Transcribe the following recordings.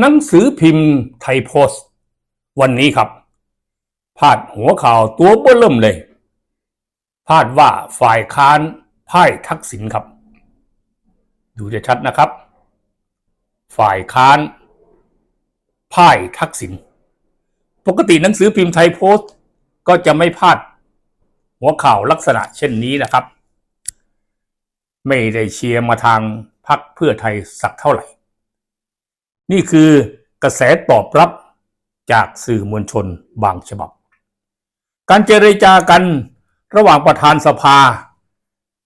หนังสือพิมพ์ไทยโพสต์ วันนี้ครับ พาดหัวข่าวตัวเบื้อเริ่มเลย พาดว่าฝ่ายค้านพ่ายทักษิณครับ ดูจะชัดนะครับ ฝ่ายค้านพ่ายทักษิณปกติหนังสือพิมพ์ไทยโพสต์ ก็จะไม่พาด หัวข่าวลักษณะเช่นนี้นะครับ ไม่ได้เชียร์มาทางพรรคเพื่อไทยสักเท่าไหร่ นี่คือกระแสตอบรับจากสื่อมวลชนบางฉบับ การเจรจากันระหว่างประธานสภา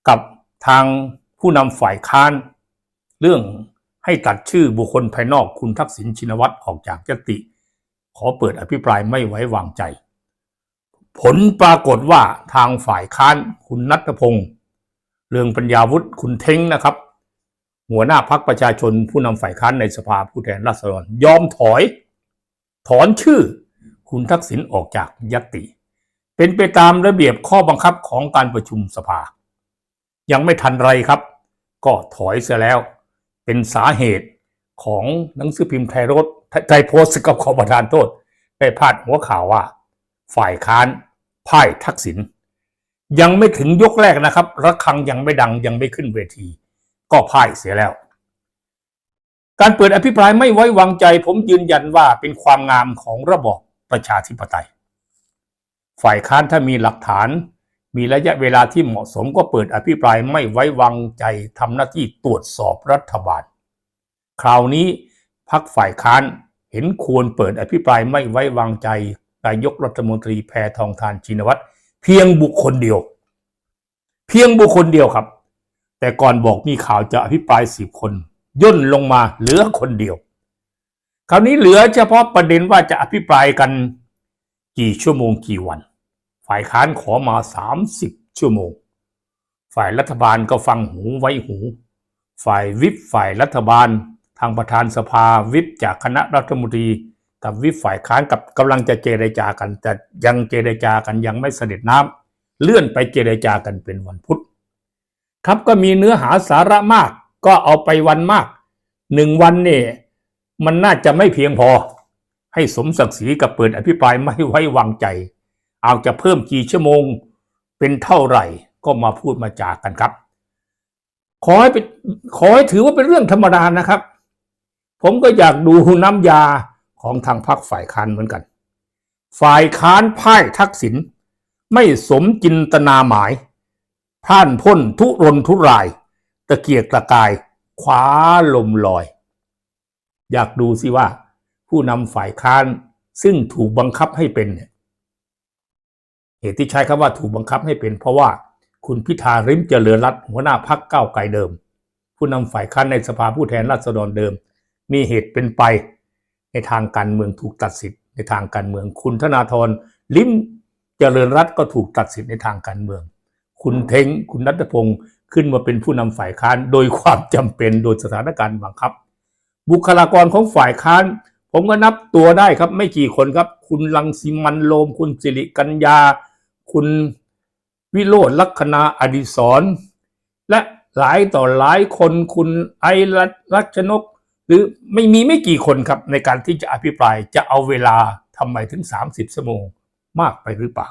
กับทางผู้นำฝ่ายค้าน เรื่องให้ตัดชื่อบุคคลภายนอกคุณทักษิณชินวัตรออกจากยติ ขอเปิดอภิปรายไม่ไว้วางใจ ผลปรากฏว่าทางฝ่ายค้านคุณนัทพงศ์เรืองปัญญาวุฒิคุณเท้งนะครับ หัวหน้าพักประชาชนผู้นำฝ่ายค้านในสภาผู้แทนราษฎรยอมถอย ถอนชื่อ คุณทักษิณออกจากยติ เป็นไปตามระเบียบข้อบังคับของการประชุมสภา ยังไม่ทันไรครับ ก็ถอยเสียแล้ว เป็นสาเหตุของหนังสือพิมพ์ไทยรถไทยโพสต์กับขอประทานโทษได้พาดหัวข่าวว่า ฝ่ายค้านพ่ายทักษิณยังไม่ถึงยกแรกนะครับระฆังยังไม่ดังยังไม่ขึ้นเวที ก็พ่ายเสียแล้ว การเปิดอภิปรายไม่ไว้วางใจ ผมยืนยันว่าเป็นความงามของระบอบประชาธิปไตย ฝ่ายค้านถ้ามีหลักฐาน มีระยะเวลาที่เหมาะสมก็เปิดอภิปรายไม่ไว้วางใจทำหน้าที่ตรวจสอบรัฐบาล คราวนี้พักฝ่ายค้านเห็นควรเปิดอภิปรายไม่ไว้วางใจนายกรัฐมนตรีแพทองทานชินวัตรเพียงบุคคลเดียว เพียงบุคคลเดียวครับ แต่ก่อนบอกมีข่าวจะอภิปรายสิบคน ย่นลงมาเหลือคนเดียว คราวนี้เหลือเฉพาะประเด็นว่าจะอภิปรายกันกี่ชั่วโมงกี่วัน ฝ่ายค้านขอมาสามสิบชั่วโมง ฝ่ายรัฐบาลก็ฟังหูไว้หู ฝ่ายวิปฝ่ายรัฐบาล ทางประธานสภาวิปจากคณะรัฐมนตรีกับวิปฝ่ายค้านกับกำลังจะเจรจากัน แต่ยังเจรจากันยังไม่เสด็จน้ำเลื่อนไปเจรจากันเป็นวันพุธ ครับก็มีเนื้อหาสาระมาก ก็เอาไปวันมากหนึ่งวันเนี่ยมันน่าจะไม่เพียงพอ ให้สมศักดิ์ศรีกับเปิดอภิปรายไม่ไว้วางใจ เอาจะเพิ่มกี่ชั่วโมงเป็นเท่าไหร่ก็มาพูดมาจากันครับ ขอให้เป็นขอให้ถือว่าเป็นเรื่องธรรมดานะครับ ผมก็อยากดูน้ำยาของทางพรรคฝ่ายค้านเหมือนกัน ฝ่ายค้านพ่ายทักษิณไม่สมจินตนาหมาย พ่านพ้นทุรนทุราย ตะเกียกตะกายคว้าลมลอย อยากดูสิว่า ผู้นำฝ่ายค้านซึ่งถูกบังคับให้เป็นเนี่ยเหตุที่ใช้คำว่าถูกบังคับให้เป็น เพราะว่าคุณพิธาริมเจริญรัตหัวหน้าพักก้าวไกลเดิม ผู้นำฝ่ายค้านในสภาผู้แทนราษฎรเดิม มีเหตุเป็นไป ในทางการเมืองถูกตัดสิทธิ์ในทางการเมืองคุณธนาธรลิมเจริญรัตก็ถูกตัดสิทธิ์ในทางการเมือง คุณเท้งคุณนัทพงศ์ขึ้นมาเป็นผู้นำฝ่ายค้าน โดยความจำเป็นโดยสถานการณ์บังคับ บุคลากรของฝ่ายค้าน ผมก็นับตัวได้ครับ ไม่กี่คนครับ คุณลังสิมันโลม คุณสิริกัญญา คุณวิโรจน์ลักษณาอดิศรและหลายต่อหลายคนคุณไอรัตรัชนก หรือไม่มีไม่กี่คนครับ ในการที่จะอภิปรายจะเอาเวลาทำไมถึง 30ชั่วโมงมากไปหรือเปล่า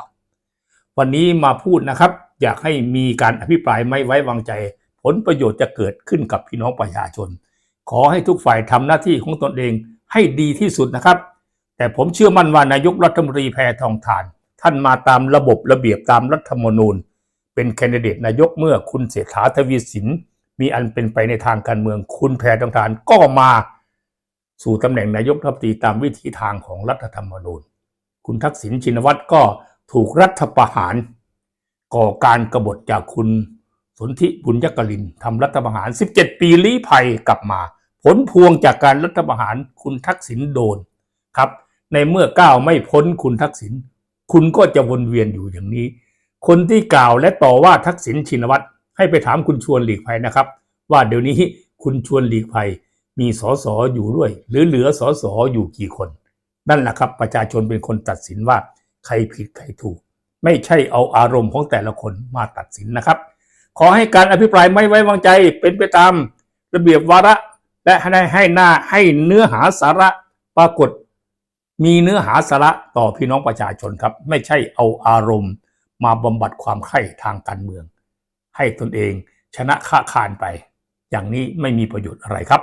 วันนี้มาพูดนะครับ อยากให้มีการอภิปรายไม่ไว้วางใจ ผลประโยชน์จะเกิดขึ้นกับพี่น้องประชาชน ขอให้ทุกฝ่ายทำหน้าที่ของตนเองให้ดีที่สุดนะครับ แต่ผมเชื่อมั่นว่านายกรัฐมนตรีแพทองทาน ท่านมาตามระบบระเบียบตามรัฐธรรมนูญ เป็นแคนดิเดตนายกเมื่อคุณเศรษฐาทวีสิน มีอันเป็นไปในทางการเมือง คุณแพทองทานก็มาสู่ตำแหน่งนายกรัฐมนตรีตามวิถีทางของรัฐธรรมนูญ คุณทักษิณชินวัตรก็ถูกรัฐประหาร ก่อการกบฏจากคุณสนธิบุญยกลินทำรัฐประหาร 17 ปีลี้ภัยกลับมา ผลพวงจากการรัฐประหารคุณทักษิณโดนครับ ในเมื่อก้าวไม่พ้นคุณทักษิณคุณก็จะวนเวียนอยู่อย่างนี้ คนที่กล่าวและต่อว่าทักษิณชินวัตรให้ไปถามคุณชวนหลีกภัยนะครับ ว่าเดี๋ยวนี้คุณชวนหลีกภัยมีสสอยู่ด้วย หรือเหลือสสอยู่กี่คน นั่นแหละครับ ประชาชนเป็นคนตัดสินว่าใครผิดใครถูก ไม่ใช่เอาอารมณ์ของแต่ละคนมาตัดสินนะครับ ขอให้การอภิปรายไม่ไว้วางใจเป็นไปตามระเบียบวาระ และให้ให้หน้าให้เนื้อหาสาระปรากฏ มีเนื้อหาสาระต่อพี่น้องประชาชนครับ ไม่ใช่เอาอารมณ์มาบำบัดความใคร่ทางการเมือง ให้ตนเองชนะค้าคานไป อย่างนี้ไม่มีประโยชน์อะไรครับ